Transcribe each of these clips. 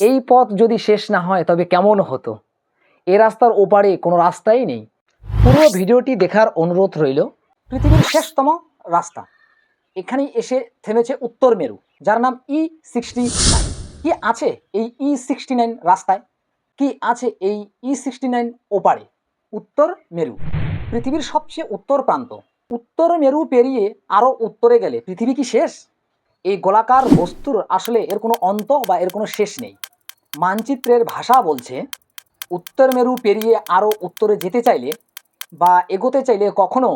এই পথ যদি শেষ না হয়, তবে কেমন হতো? এ রাস্তার ওপারে কোনো রাস্তাই নেই। পুরো ভিডিওটি দেখার অনুরোধ রইল, পৃথিবীর শেষতম রাস্তা। এখানেই এসে থেমেছে উত্তর মেরু, যার নাম ই সিক্সটি কি আছে এই ই সিক্সটি নাইন রাস্তায়? কি আছে এই ই সিক্সটি নাইন ওপারে? উত্তর মেরু, পৃথিবীর সবচেয়ে উত্তর প্রান্ত। উত্তর মেরু পেরিয়ে আরও উত্তরে গেলে পৃথিবী কি শেষ? এই গোলাকার বস্তুর আসলে এর কোনো অন্ত বা এর কোনো শেষ নেই। মানচিত্রের ভাষা বলছে, উত্তর মেরু পেরিয়ে আরও উত্তরে যেতে চাইলে বা এগোতে চাইলে কখনো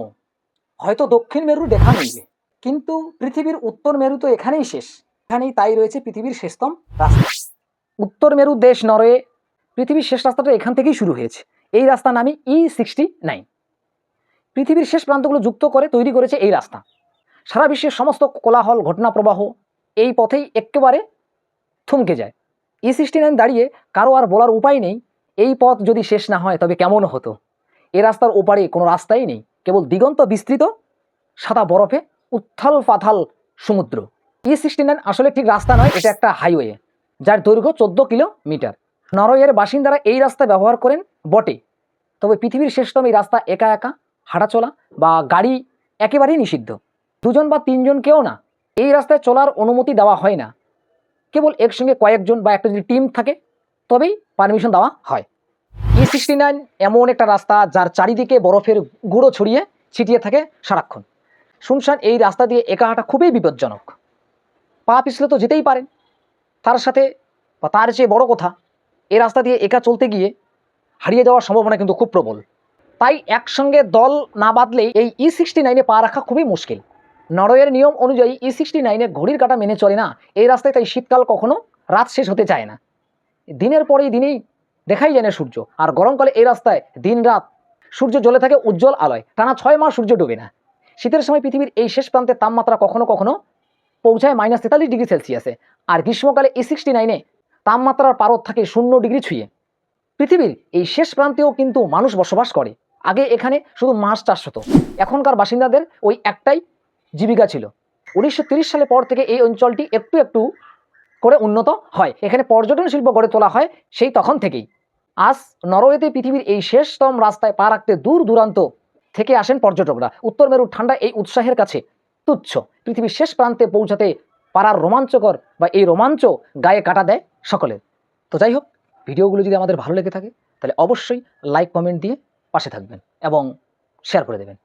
হয়তো দক্ষিণ মেরু দেখা মিলবে। কিন্তু পৃথিবীর উত্তর মেরু তো এখানেই শেষ। এখানেই তাই রয়েছে পৃথিবীর শেষতম রাস্তা। উত্তর মেরু দেশ নরওয়ে পৃথিবীর শেষ রাস্তাটা এখান থেকেই শুরু হয়েছে। এই রাস্তা নামই ই সিক্সটি নাইন পৃথিবীর শেষ প্রান্তগুলো যুক্ত করে তৈরি করেছে এই রাস্তা। সারা বিশ্বের সমস্ত কোলাহল ঘটনা প্রবাহ এই পথেই একেবারে থমকে যায়। ই সিক্সটি নাইন দাঁড়িয়ে কারও আর বলার উপায় নেই। এই পথ যদি শেষ না হয়, তবে কেমন হতো? এ রাস্তার ওপারে কোনো রাস্তাই নেই। কেবল দিগন্ত বিস্তৃত, সাদা বরফে উত্থাল পাথাল সমুদ্র। ই সিক্সটি নাইন আসলে ঠিক রাস্তা নয়, এটা একটা হাইওয়ে যার দৈর্ঘ্য চোদ্দ কিলোমিটার। নরওয়ের বাসিন্দারা এই রাস্তা ব্যবহার করেন বটে। তবে পৃথিবীর শেষতম এই রাস্তা একা একা, হাঁটাচলা বা গাড়ি একেবারেই নিষিদ্ধ। দুজন বা তিনজনকেও না, এই রাস্তায় চলার অনুমতি দেওয়া হয় না। কেবল একসঙ্গে কয়েকজন বা একটা যদি টিম থাকে, তবেই পারমিশন দেওয়া হয়। ই সিক্সটি নাইন এমন একটা রাস্তা যার চারিদিকে বরফের গুঁড়ো ছড়িয়ে ছিটিয়ে থাকে সারাক্ষণ। শুনশান এই রাস্তা দিয়ে একা হাঁটা খুবই বিপজ্জনক। পা পিছলে তো যেতেই পারেন। তার সাথে বা তার চেয়ে বড় কথা, এ রাস্তা দিয়ে একা চলতে গিয়ে হারিয়ে যাওয়ার সম্ভাবনা কিন্তু খুব প্রবল। তাই একসঙ্গে দল না বাঁধলেই এই ই সিক্সটি নাইনে পা রাখা খুবই মুশকিল। নরওয়ের নিয়ম অনুযায়ী ই সিক্সটি নাইনে ঘড়ির কাটা মেনে চলে না। এই রাস্তায় তাই শীতকাল কখনো রাত শেষ হতে চায় না। দিনের পরেই দিনেই দেখাই যায় না সূর্য, আর গরমকালে এই রাস্তায় দিন রাত সূর্য জ্বলে থাকে উজ্জ্বল আলোয়। টানা ছয় মাস সূর্য ডোবে না। শীতের সময় পৃথিবীর এই শেষ প্রান্তের তাপমাত্রা কখনো কখনো পৌঁছায় মাইনাস তেতাল্লিশ ডিগ্রি সেলসিয়াসে আর গ্রীষ্মকালে ই সিক্সটি নাইনে তাপমাত্রার পারদ থাকে শূন্য ডিগ্রি ছুঁয়ে। পৃথিবীর এই শেষ প্রান্তেও কিন্তু মানুষ বসবাস করে। আগে এখানে শুধু মাছ চাষ হতো। এখনকার বাসিন্দাদের ওই একটাই জীবিকা ছিল। উনিশশো সালে পর থেকে এই অঞ্চলটি একটু একটু করে উন্নত হয়। এখানে পর্যটন শিল্প গড়ে তোলা হয় সেই তখন থেকেই। আজ নরওয়েতে পৃথিবীর এই শেষতম রাস্তায় পা রাখতে দূর দূরান্ত থেকে আসেন পর্যটকরা। উত্তর মেরুর ঠান্ডা এই উৎসাহের কাছে তুচ্ছ। পৃথিবীর শেষ প্রান্তে পৌঁছাতে পারার রোমাঞ্চকর বা এই রোমাঞ্চ গায়ে কাটা দেয় সকলের। তো যাই হোক, ভিডিওগুলো যদি আমাদের ভালো লেগে থাকে, তাহলে অবশ্যই লাইক কমেন্ট দিয়ে পাশে থাকবেন এবং শেয়ার করে দেবেন।